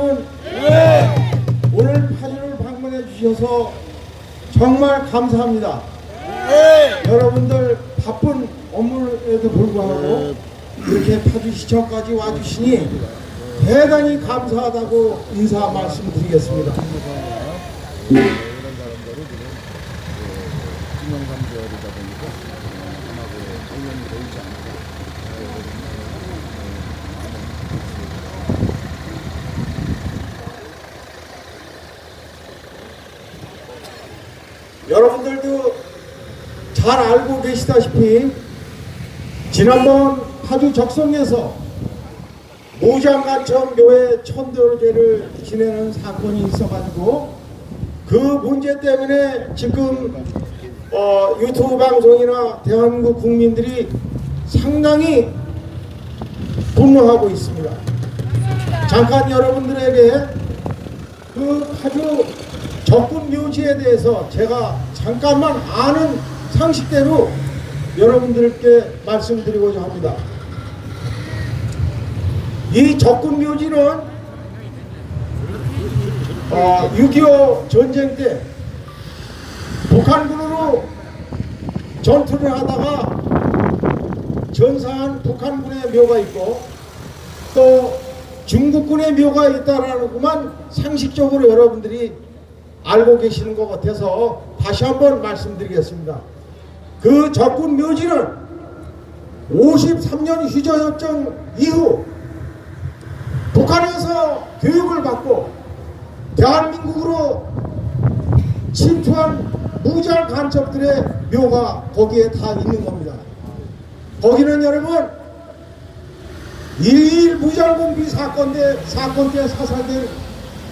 여러분 오늘 파주를 방문해 주셔서 정말 감사합니다. 여러분들 바쁜 업무에도 불구하고 이렇게 파주시청까지 와주시니 대단히 감사하다고 인사 말씀드리겠습니다. 이런 사람들이 지금 김영삼 계열이다 보니까 하나고 당연히 보이지 않고 여러분들도 잘 알고 계시다시피 지난번 파주 적성에서 모장간천 묘회 천도제를 지내는 사건이 있어가지고 그 문제 때문에 지금 어, 유튜브 방송이나 대한민국 국민들이 상당히 분노하고 있습니다. 잠깐 여러분들에게 그 파주 적군 묘지에 대해서 제가 잠깐만 아는 상식대로 여러분들께 말씀드리고자 합니다. 이 적군 묘지는 어, 6.25 전쟁 때 북한군으로 전투를 하다가 전사한 북한군의 묘가 있고 또 중국군의 묘가 있다라는 것만 상식적으로 여러분들이 알고 계시는 것 같아서 다시 한번 말씀드리겠습니다. 그 적군 묘지는 53년 휴전협정 이후 북한에서 교육을 받고 대한민국으로 침투한 무장 간첩들의 묘가 거기에 다 있는 겁니다. 거기는 여러분 1.1 무장공비 사건 때 사건 때 사살된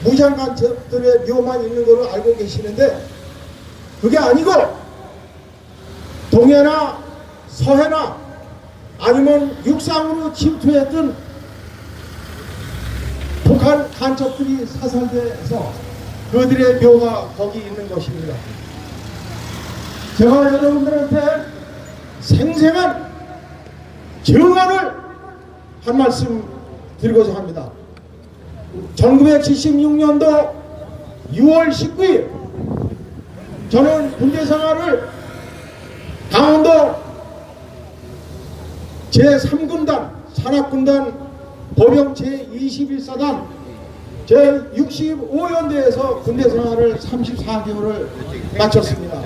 무장 간첩들의 묘만 있는 걸로 알고 계시는데 그게 아니고 동해나 서해나 아니면 육상으로 침투했던 북한 간첩들이 사살돼서 그들의 묘가 거기 있는 것입니다. 제가 여러분들한테 생생한 증언을 한 말씀 드리고자 합니다. 1976년도 6월 19일 저는 군대 생활을 강원도 제3군단 산악군단 보병 제21사단 제65연대에서 군대 생활을 34개월을 마쳤습니다.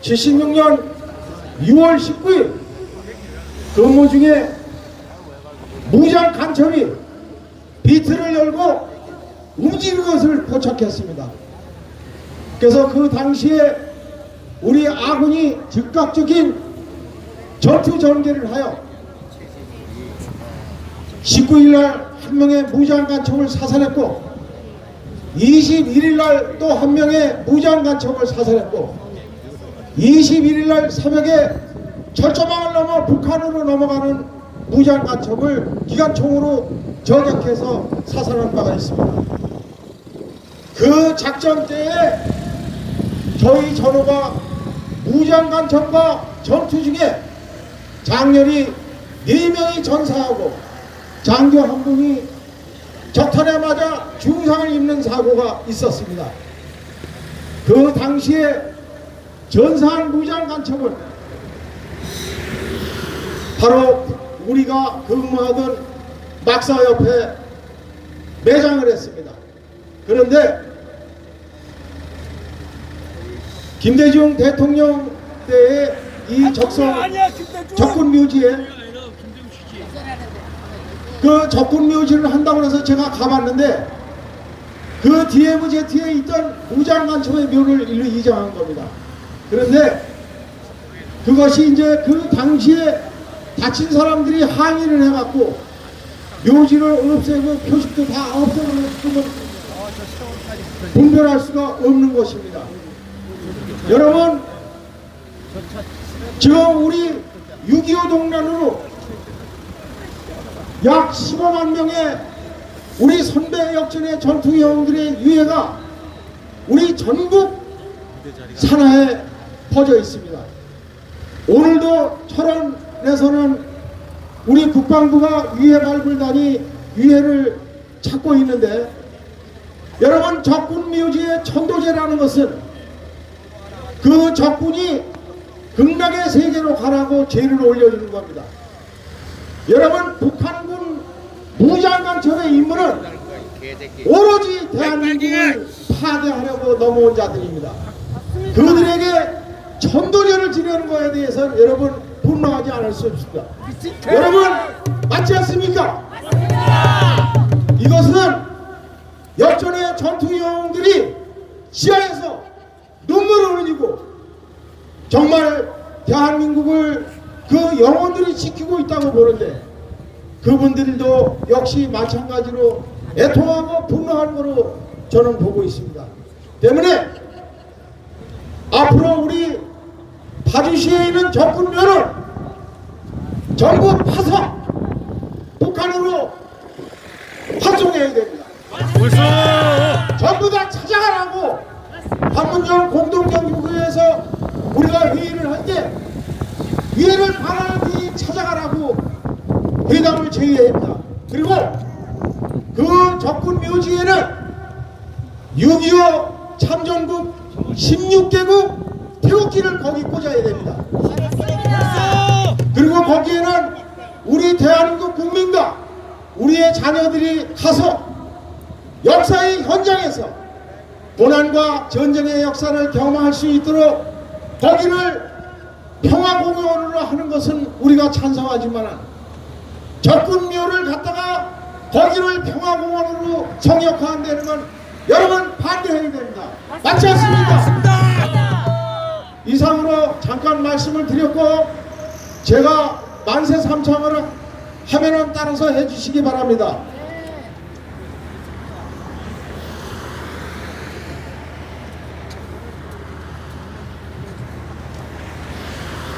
76년 6월 19일 근무 중에 무장 간첩이 비트를 열고 움직이는 것을 포착했습니다. 그래서 그 당시에 우리 아군이 즉각적인 전투 전개를 하여 19일 날 한 명의 무장 간첩을 사살했고 21일 날 또 한 명의 무장 간첩을 사살했고 21일 날 새벽에 철조망을 넘어 북한으로 넘어가는 무장 간첩을 기관총으로 저격해서 사살한 바가 있습니다. 그 작전 때에 저희 전호가 무장 간첩과 전투 중에 장렬히 네 명이 전사하고 장교 한 분이 적탄에 맞아 중상을 입는 사고가 있었습니다. 그 당시에 전사한 무장 간첩은 바로 우리가 근무하던 막사 옆에 매장을 했습니다. 그런데 김대중 대통령 때의 이 적성 적군 묘지에 그 적군 묘지를 한다고 해서 제가 가봤는데 그 DMZ에 있던 무장 간첩의 묘를 일로 이장한 겁니다. 그런데 그것이 이제 그 당시에 다친 사람들이 항의를 해갖고 묘지를 없애고 표식도 다 없애버렸으면 분별할 수가 없는 것입니다. 여러분 지금 우리 6.25 동란으로 약 15만 명의 우리 선배 역전의 전투형들의 유해가 우리 전국 산하에 퍼져 있습니다. 오늘도 철원 에서는 우리 국방부가 유해 발굴단이 유해를 찾고 있는데 여러분 적군 묘지의 천도제라는 것은 그 적군이 극락의 세계로 가라고 죄를 올려주는 겁니다. 여러분 북한군 무장간첩의 임무는 오로지 대한민국을 파괴하려고 넘어온 자들입니다. 그들에게 천도제를 지내는 것에 대해서 여러분 분노하지 않을 수 없습니다. 여러분 맞지 않습니까? 이것은 역전의 전투 영웅들이 시야에서 눈물을 흘리고 정말 대한민국을 그 영혼들이 지키고 있다고 보는데 그분들도 역시 마찬가지로 애통하고 분노하는 거로 저는 보고 있습니다. 때문에 앞으로 우리 파주시에 있는 적군면은 전부 파서 북한으로 활동해야 됩니다. 전부 다 찾아가라고 판문점 공동정부에서 우리가 회의를 할 때 위해를 바라는 데 찾아가라고 회담을 제의해야 합니다. 그리고 그 적군 묘지에는 6.25 참전국 16개국 태극기를 거기 꽂아야 됩니다. 그리고 거기에는 우리 대한민국 국민과 우리의 자녀들이 가서 역사의 현장에서 고난과 전쟁의 역사를 경험할 수 있도록 거기를 평화공원으로 하는 것은 우리가 찬성하지만 적군묘를 갖다가 거기를 평화 공원으로 성역화한다는 건 여러분 반대해야 됩니다. 맞지 않습니까? 이상으로 잠깐 말씀을 드렸고 제가 만세 삼창을 하면은 따라서 해주시기 바랍니다.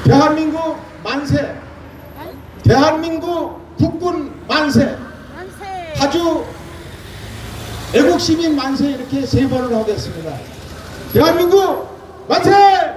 대한민국 만세, 대한민국 국군 만세, 파주 애국시민 만세 이렇게 세 번을 하겠습니다. 대한민국 만세!